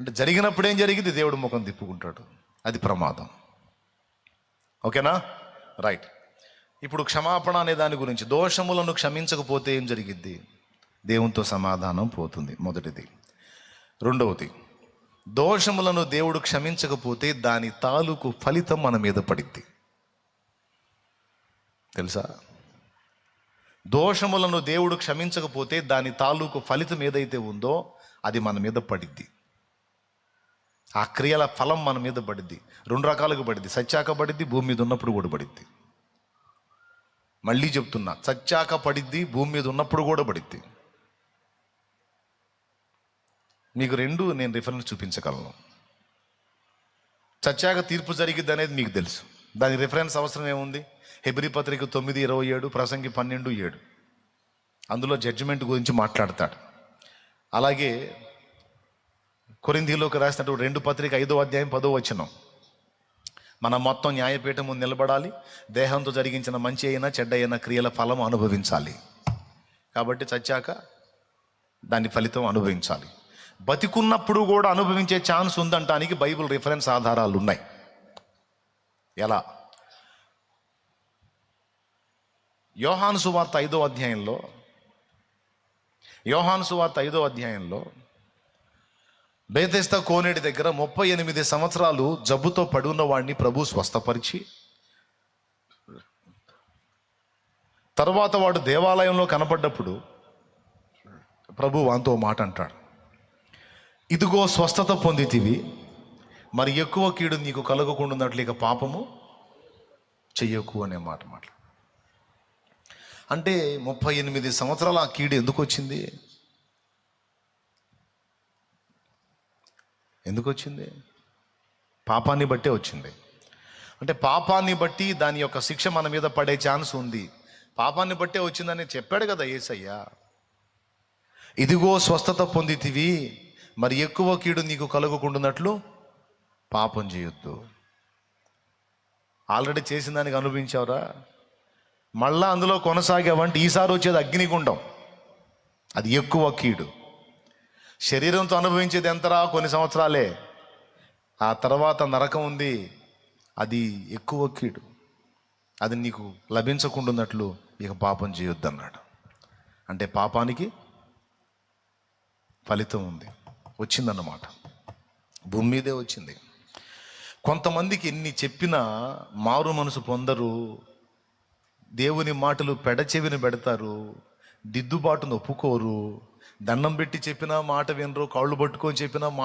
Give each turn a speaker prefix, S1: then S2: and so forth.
S1: అంటే జరిగినప్పుడు ఏం జరిగింది? దేవుడు ముఖం తిప్పుకుంటాడు. అది ప్రమాదం. ఓకేనా? రైట్. ఇప్పుడు క్షమాపణ అనే దాని గురించి దోషములను క్షమించకపోతే ఏం జరిగిద్ది? దేవునితో సమాధానం పోతుంది మొదటిది. రెండవది దోషములను దేవుడు క్షమించకపోతే దాని తాలూకు ఫలితం మన మీద పడిద్ది. తెలుసా? దోషములను దేవుడు క్షమించకపోతే దాని తాలూకు ఫలితం ఏదైతే ఉందో అది మన మీద పడిద్ది. ఆ క్రియల ఫలం మన మీద పడిద్ది. రెండు రకాలుగా పడిద్ది. సచ్చాక పడిద్ది భూమి మీద ఉన్నప్పుడు కూడా పడిద్ది. మళ్ళీ చెప్తున్నా సచ్చాక పడిద్ది భూమి మీద ఉన్నప్పుడు కూడా పడిద్ది. మీకు రెండు నేను రిఫరెన్స్ చూపించగలను. చచ్చాక తీర్పు జరిగిద్ది అనేది మీకు తెలుసు. దాని రిఫరెన్స్ అవసరం ఏముంది? హెబ్రి పత్రిక తొమ్మిది ఇరవై ఏడు ప్రసంగి పన్నెండు ఏడు. అందులో జడ్జిమెంట్ గురించి మాట్లాడతాడు. అలాగే కొరింథీలోకి రాసినటువంటి రెండు పత్రిక ఐదో అధ్యాయం పదో వచనం. మనం మొత్తం న్యాయపీఠం ముందు నిలబడాలి దేహంతో జరిగించిన మంచి అయినా చెడ్డ అయినా క్రియల ఫలం అనుభవించాలి. కాబట్టి చచ్చాక దాని ఫలితం అనుభవించాలి. బతికున్నప్పుడు కూడా అనుభవించే ఛాన్స్ ఉందంటానికి బైబిల్ రిఫరెన్స్ ఆధారాలు ఉన్నాయి. ఎలా? యోహాను సువార్త ఐదో అధ్యాయంలో యోహాను సువార్త ఐదో అధ్యాయంలో బేతెస్త కోనేటి దగ్గర ముప్పై ఎనిమిది సంవత్సరాలు జబ్బుతో పడి ఉన్న వాడిని ప్రభు స్వస్థపరిచి తర్వాత వాడు దేవాలయంలో కనపడ్డప్పుడు ప్రభు వాంతో మాట అంటాడు. ఇదిగో స్వస్థత పొందితివి మరి ఎక్కువ కీడు నీకు కలగకుండాన్నట్లు ఇక పాపము చెయ్యకు అనే మాట మాట అంటే ముప్పై ఎనిమిది సంవత్సరాల ఆ కీడు ఎందుకు వచ్చింది? ఎందుకు వచ్చింది పాపాన్ని బట్టే వచ్చింది. అంటే పాపాన్ని బట్టి దాని యొక్క శిక్ష మన మీద పడే ఛాన్స్ ఉంది. పాపాన్ని బట్టే వచ్చిందని చెప్పాడు కదా ఏసయ్య. ఇదిగో స్వస్థత పొందితివి మరి ఎక్కువ కీడు నీకు కలుగుకుంటున్నట్లు పాపం చేయొద్దు. ఆల్రెడీ చేసిన దానికి అనుభవించావురా. మళ్ళా అందులో కొనసాగావంటే ఈసారి వచ్చేది అగ్నిగుండం. అది ఎక్కువ కీడు. శరీరంతో అనుభవించేది ఎంతరా? కొన్ని సంవత్సరాలే. ఆ తర్వాత నరకం ఉంది. అది ఎక్కువ కీడు. అది నీకు లభించకుండాన్నట్లు ఇక పాపం చేయొద్దన్నాడు. అంటే పాపానికి ఫలితం ఉంది. వచ్చిందన్నమాట. భూమి మీదే వచ్చింది. కొంతమందికి ఎన్ని చెప్పినా మారు మనసు పొందరు. దేవుని మాటలు పెడచెవిని పెడతారు. దిద్దుబాటును ఒప్పుకోరు. దండం పెట్టి చెప్పిన మాట వినరు కాళ్ళు పట్టుకొని చెప్పినా మాట